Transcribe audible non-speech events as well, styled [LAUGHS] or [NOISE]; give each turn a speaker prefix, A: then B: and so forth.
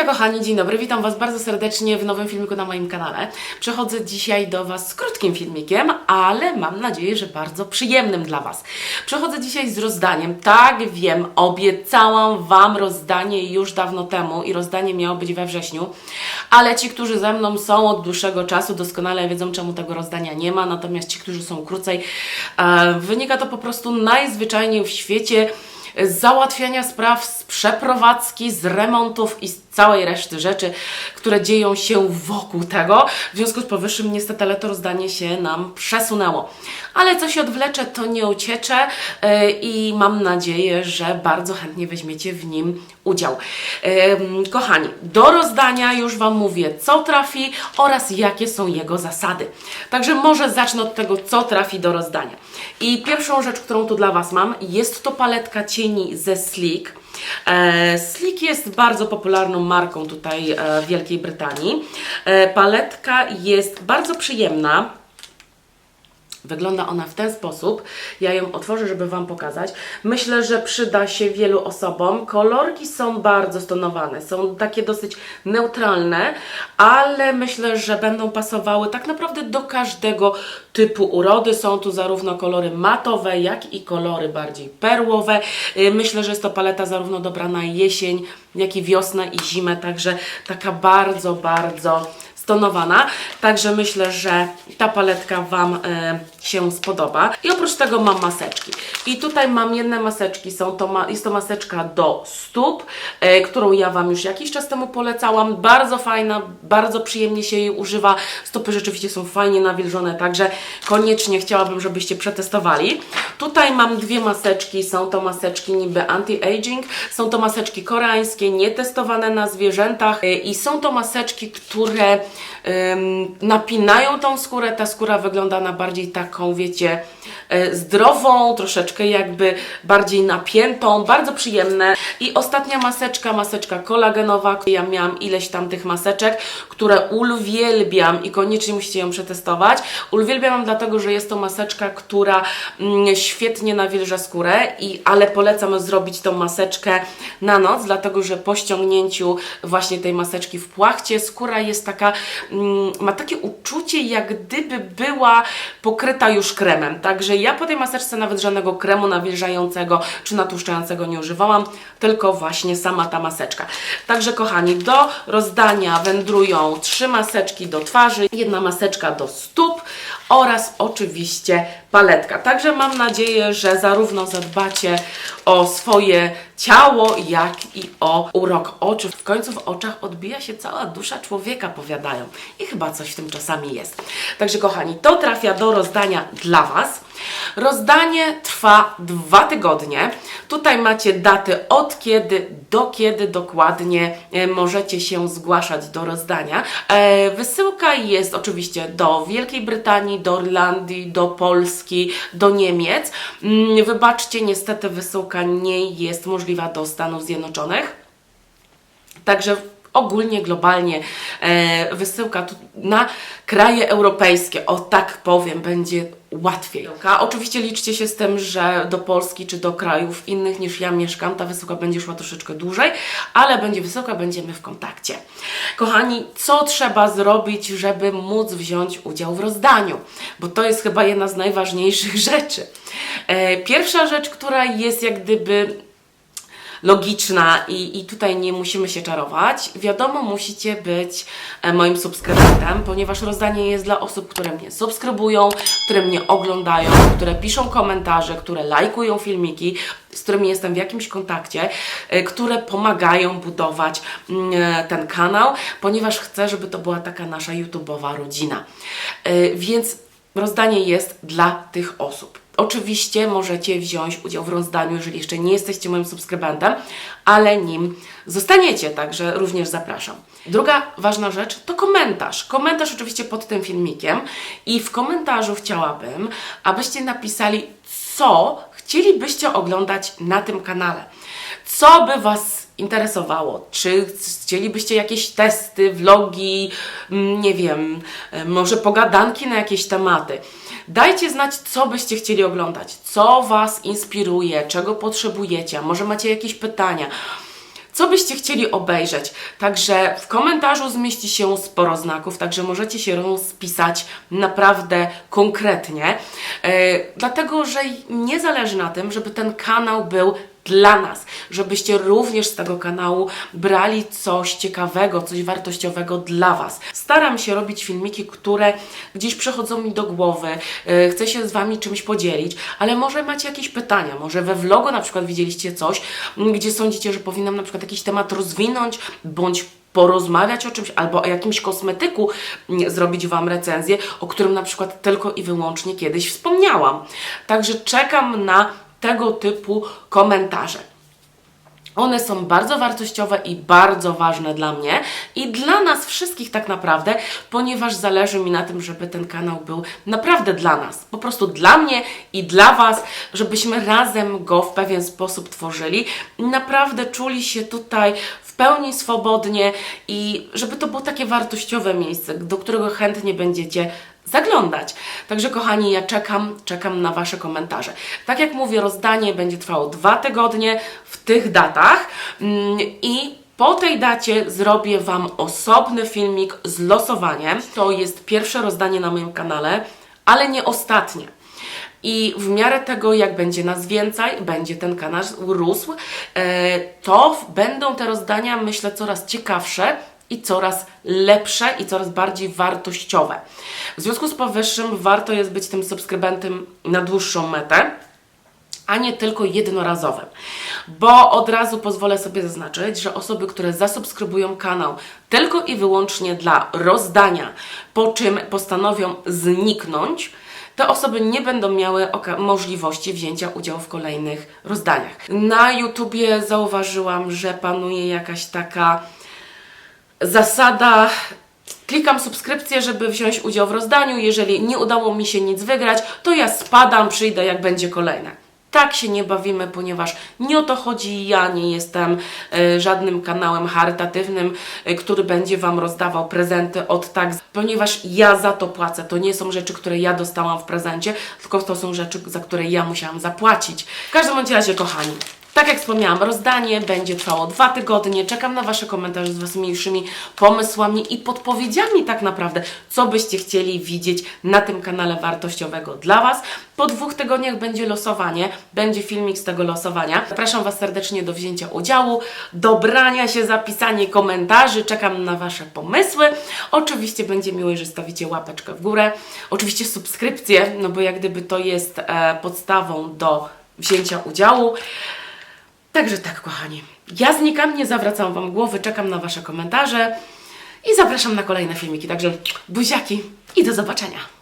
A: Hejka kochani, dzień dobry, witam Was bardzo serdecznie w nowym filmiku na moim kanale. Przechodzę dzisiaj do Was z krótkim filmikiem, ale mam nadzieję, że bardzo przyjemnym dla Was. Przechodzę dzisiaj z rozdaniem. Tak, wiem, obiecałam Wam rozdanie już dawno temu i rozdanie miało być we wrześniu, ale ci, którzy ze mną są od dłuższego czasu, doskonale wiedzą, czemu tego rozdania nie ma, natomiast ci, którzy są krócej, e, wynika to po prostu najzwyczajniej w świecie z załatwiania spraw, z przeprowadzki, z remontów i z całej reszty rzeczy, które dzieją się wokół tego. W związku z powyższym niestety ale to rozdanie się nam przesunęło. Ale co się odwlecze, to nie uciecze yy, i mam nadzieję, że bardzo chętnie weźmiecie w nim udział. Kochani, do rozdania już Wam mówię, co trafi oraz jakie są jego zasady. Także może zacznę od tego, co trafi do rozdania. I pierwszą rzecz, którą tu dla Was mam, jest to paletka cieni ze Sleek. E, Sleek jest bardzo popularną marką tutaj e, w Wielkiej Brytanii. E, paletka jest bardzo przyjemna. Wygląda ona w ten sposób. Ja ją otworzę, żeby Wam pokazać. Myślę, że przyda się wielu osobom. Kolorki są bardzo stonowane, są takie dosyć neutralne, ale myślę, że będą pasowały tak naprawdę do każdego typu urody. Są tu zarówno kolory matowe, jak i kolory bardziej perłowe. Y, Myślę, że jest to paleta zarówno dobra na jesień, jak i wiosnę i zimę, także taka bardzo, bardzo stonowana, także myślę, że ta paletka Wam e, się spodoba. I oprócz tego mam maseczki. I tutaj mam jedne maseczki, są to ma, jest to maseczka do stóp, e, którą ja Wam już jakiś czas temu polecałam. Bardzo fajna, bardzo przyjemnie się jej używa. Stopy rzeczywiście są fajnie nawilżone, także koniecznie chciałabym, żebyście przetestowali. Tutaj mam dwie maseczki, są to maseczki niby anti-aging, są to maseczki koreańskie, nietestowane na zwierzętach e, i są to maseczki, które napinają tą skórę. Ta skóra wygląda na bardziej taką, wiecie, e, zdrową, troszeczkę jakby bardziej napiętą, bardzo przyjemne. I ostatnia maseczka, maseczka kolagenowa. Ja miałam ileś tam tych maseczek, które uwielbiam i koniecznie musicie ją przetestować. Uwielbiam ją dlatego, że jest to maseczka, która mm, świetnie nawilża skórę, i, ale polecam zrobić tą maseczkę na noc, dlatego że po ściągnięciu właśnie tej maseczki w płachcie skóra jest taka, ma takie uczucie, jak gdyby była pokryta już kremem. Także ja po tej maseczce nawet żadnego kremu nawilżającego czy natłuszczającego nie używałam, tylko właśnie sama ta maseczka. Także kochani, do rozdania wędrują trzy maseczki do twarzy, jedna maseczka do stóp oraz oczywiście paletka. Także mam nadzieję, że zarówno zadbacie o swoje ciało, jak i o urok oczu. W końcu w oczach odbija się cała dusza człowieka, powiadają. I chyba coś w tym czasami jest. Także kochani, to trafia do rozdania dla Was. Rozdanie trwa dwa tygodnie. Tutaj macie daty od kiedy do kiedy dokładnie e, możecie się zgłaszać do rozdania. E, Wysyłka jest oczywiście do Wielkiej Brytanii, do Irlandii, do Polski, do Niemiec. Mm, Wybaczcie, niestety wysyłka nie jest możliwa do Stanów Zjednoczonych. Także ogólnie, globalnie e, wysyłka na kraje europejskie, o tak powiem, będzie łatwiej. Oczywiście liczcie się z tym, że do Polski czy do krajów innych niż ja mieszkam, ta wysyłka będzie szła troszeczkę dłużej, ale będzie wysoka, będziemy w kontakcie. Kochani, co trzeba zrobić, żeby móc wziąć udział w rozdaniu? Bo to jest chyba jedna z najważniejszych [LAUGHS] rzeczy. E, pierwsza rzecz, która jest jak gdyby logiczna i, i tutaj nie musimy się czarować. Wiadomo, musicie być e, moim subskrybentem, ponieważ rozdanie jest dla osób, które mnie subskrybują, które mnie oglądają, które piszą komentarze, które lajkują filmiki, z którymi jestem w jakimś kontakcie, e, które pomagają budować mm, e, ten kanał, ponieważ chcę, żeby to była taka nasza YouTube'owa rodzina. Więc rozdanie jest dla tych osób. Oczywiście możecie wziąć udział w rozdaniu, jeżeli jeszcze nie jesteście moim subskrybentem, ale nim zostaniecie, także również zapraszam. Druga ważna rzecz to komentarz. Komentarz oczywiście pod tym filmikiem i w komentarzu chciałabym, abyście napisali, co chcielibyście oglądać na tym kanale. Co by Was interesowało? Czy chcielibyście jakieś testy, vlogi, mm, nie wiem, e, może pogadanki na jakieś tematy? Dajcie znać, co byście chcieli oglądać, co Was inspiruje, czego potrzebujecie, a może macie jakieś pytania. co byście chcieli obejrzeć. Także w komentarzu zmieści się sporo znaków, także możecie się rozpisać naprawdę konkretnie. Yy, dlatego, że nie zależy na tym, żeby ten kanał był dla nas, żebyście również z tego kanału brali coś ciekawego, coś wartościowego dla Was. Staram się robić filmiki, które gdzieś przychodzą mi do głowy, yy, chcę się z Wami czymś podzielić, ale może macie jakieś pytania, może we vlogu na przykład widzieliście coś, m, gdzie sądzicie, że powinnam na przykład jakiś temat rozwinąć, bądź porozmawiać o czymś albo o jakimś kosmetyku zrobić Wam recenzję, o którym na przykład tylko i wyłącznie kiedyś wspomniałam. Także czekam na tego typu komentarze. One są bardzo wartościowe i bardzo ważne dla mnie i dla nas wszystkich tak naprawdę, ponieważ zależy mi na tym, żeby ten kanał był naprawdę dla nas. Po prostu dla mnie i dla Was, żebyśmy razem go w pewien sposób tworzyli naprawdę czuli się tutaj w pełni swobodnie i żeby to było takie wartościowe miejsce, do którego chętnie będziecie zaglądać. Także kochani, ja czekam, czekam na Wasze komentarze. Tak jak mówię, rozdanie będzie trwało dwa tygodnie w tych datach mm, i po tej dacie zrobię Wam osobny filmik z losowaniem. To jest pierwsze rozdanie na moim kanale, ale nie ostatnie. I w miarę tego, jak będzie nas więcej, będzie ten kanał rósł, e, to będą te rozdania, myślę, coraz ciekawsze i coraz lepsze i coraz bardziej wartościowe. W związku z powyższym warto jest być tym subskrybentem na dłuższą metę a nie tylko jednorazowym. Bo od razu pozwolę sobie zaznaczyć, że osoby, które zasubskrybują kanał tylko i wyłącznie dla rozdania, po czym postanowią zniknąć, te osoby nie będą miały możliwości wzięcia udziału w kolejnych rozdaniach. Na YouTubie zauważyłam, że panuje jakaś taka zasada klikam subskrypcję, żeby wziąć udział w rozdaniu. Jeżeli nie udało mi się nic wygrać, to ja spadam, przyjdę jak będzie kolejne. Tak się nie bawimy, ponieważ nie o to chodzi. Ja nie jestem y, żadnym kanałem charytatywnym, y, który będzie Wam rozdawał prezenty od tak, ponieważ ja za to płacę. To nie są rzeczy, które ja dostałam w prezencie, tylko to są rzeczy, za które ja musiałam zapłacić. W każdym razie, kochani, tak jak wspomniałam, rozdanie będzie trwało dwa tygodnie. Czekam na Wasze komentarze z Waszymi pomysłami i podpowiedziami tak naprawdę, co byście chcieli widzieć na tym kanale wartościowego dla Was. Po dwóch tygodniach będzie losowanie, będzie filmik z tego losowania. Zapraszam Was serdecznie do wzięcia udziału, dobrania się, zapisanie komentarzy. Czekam na Wasze pomysły. Oczywiście będzie miło, że stawicie łapeczkę w górę. Oczywiście subskrypcję, no bo jak gdyby to jest e, podstawą do wzięcia udziału. Także tak, kochani. Ja znikam, nie zawracam Wam głowy, czekam na Wasze komentarze i zapraszam na kolejne filmiki. Także buziaki i do zobaczenia.